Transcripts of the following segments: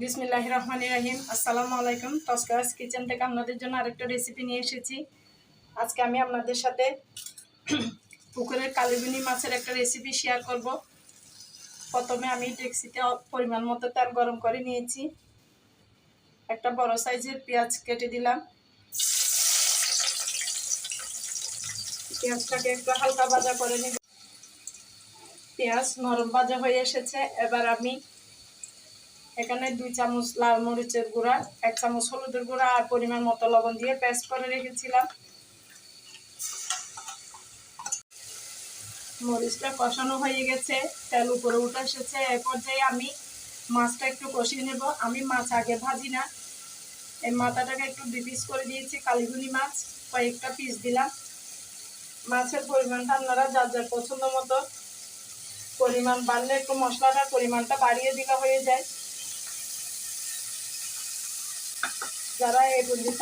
বিসমিল্লাহ রহমান রাহিম। আসসালামু আলাইকুম। তস্করাস কিচেন থেকে আপনাদের জন্য আরেকটা রেসিপি নিয়ে এসেছি। আজকে আমি আপনাদের সাথে পুকুরের কালিগুনি মাছের একটা রেসিপি শেয়ার করব। প্রথমে আমি ডেক্সিতে পরিমাণ মতো তেল গরম করে নিয়েছি। একটা বড় সাইজের পেঁয়াজ কেটে দিলাম। পেঁয়াজটাকে একটু হালকা ভাজা করে নিব। পেঁয়াজ নরম ভাজা হয়ে এসেছে। এবার আমি এখানে দুই চামচ লাল মরিচের গুঁড়া, এক চামচ হলুদের গুঁড়া আর পরিমাণ মতো লবণ দিয়ে পেস্ট করে রেখেছিলাম। মরিচটা কষানো হয়ে গেছে, তেল উপরে উঠে এসেছে। এ পর্যায়ে আমি মাছটা একটু কষিয়ে নেব। আমি মাছ আগে ভাজি না। এই মাথাটাকে একটু পিস করে দিয়েছি, কালিগুনি মাছ। কয়েকটা পিস দিলাম। মাছের পরিমাণটা আপনারা যার যার পছন্দ মতো পরিমাণ বাড়লে একটু মশলাটার পরিমাণটা বাড়িয়ে দিলে হয়ে যায়। যারা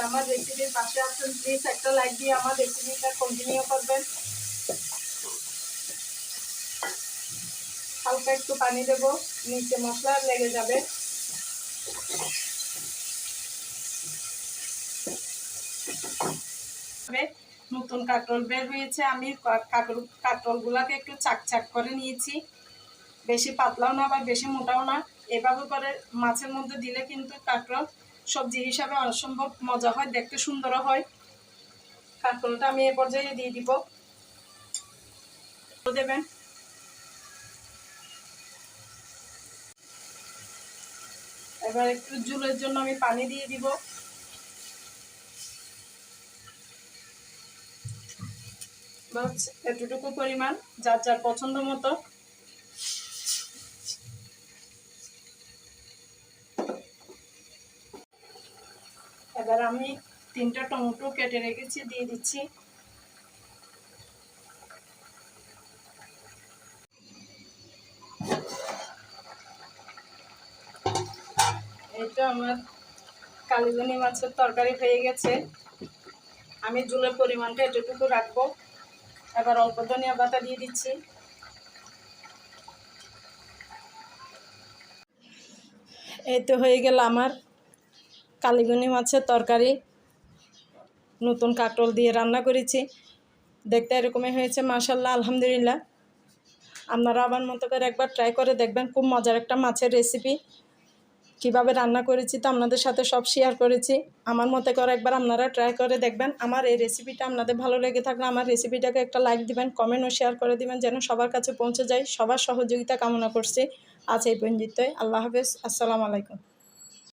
আমার রেসিপির পাশে আছেন প্লিজ একটা লাইক দিয়ে আমার রেসিপিটা কন্টিনিউ করবেন। হালকা একটু পানি দেব, নিচে মশলা লেগে যাবে। নতুন কাটল বের হয়েছে, আমি কাটল কাটলগুলাকে একটু চাক চাক করে নিয়েছি। বেশি পাতলাও না বা বেশি মোটাও না। এভাবে করে মাছের মধ্যে দিলে কিন্তু কাঁকরোল সবজি হিসাবে অসম্ভব মজা হয়, দেখতে সুন্দরও হয়। কাঁকরোলটা আমি এ পর্যায়ে দিয়ে দিব। দেবেন। এবার একটু জুলের জন্য আমি পানি দিয়ে দিব। এতটুকু পরিমাণ, যার যার পছন্দ মতো। এবার আমি তিনটা টমেটো কেটে রেখেছি, দিয়ে দিচ্ছি। এটা আমার কালিগনি মাছের তরকারি হয়ে গেছে। আমি জুলের পরিমাণটা এতটুকু রাখব। এবার অল্প ধনিয়া পাতা দিয়ে দিচ্ছি। এই তো হয়ে গেল আমার কালিগুনি মাছের তরকারি, নতুন কাটল দিয়ে রান্না করেছি। দেখতে এরকমই হয়েছে মাসাল্লাহ আলহামদুলিল্লাহ। আপনারা আবার মতো করে একবার ট্রাই করে দেখবেন, খুব মজার একটা মাছের রেসিপি কীভাবে রান্না করেছি তো আপনাদের সাথে সব শেয়ার করেছি। আমার মতে করে একবার আপনারা ট্রাই করে দেখবেন, আমার এই রেসিপিটা আপনাদের ভালো লেগে থাকলে আমার রেসিপিটাকে একটা লাইক দিবেন কমেন্ট ও শেয়ার করে দিবেন, যেন সবার কাছে পৌঁছে যায় সবার সহযোগিতা কামনা করছি। আজ এই পঞ্জিত আল্লাহ হাফেজ, আসসালামু আলাইকুম।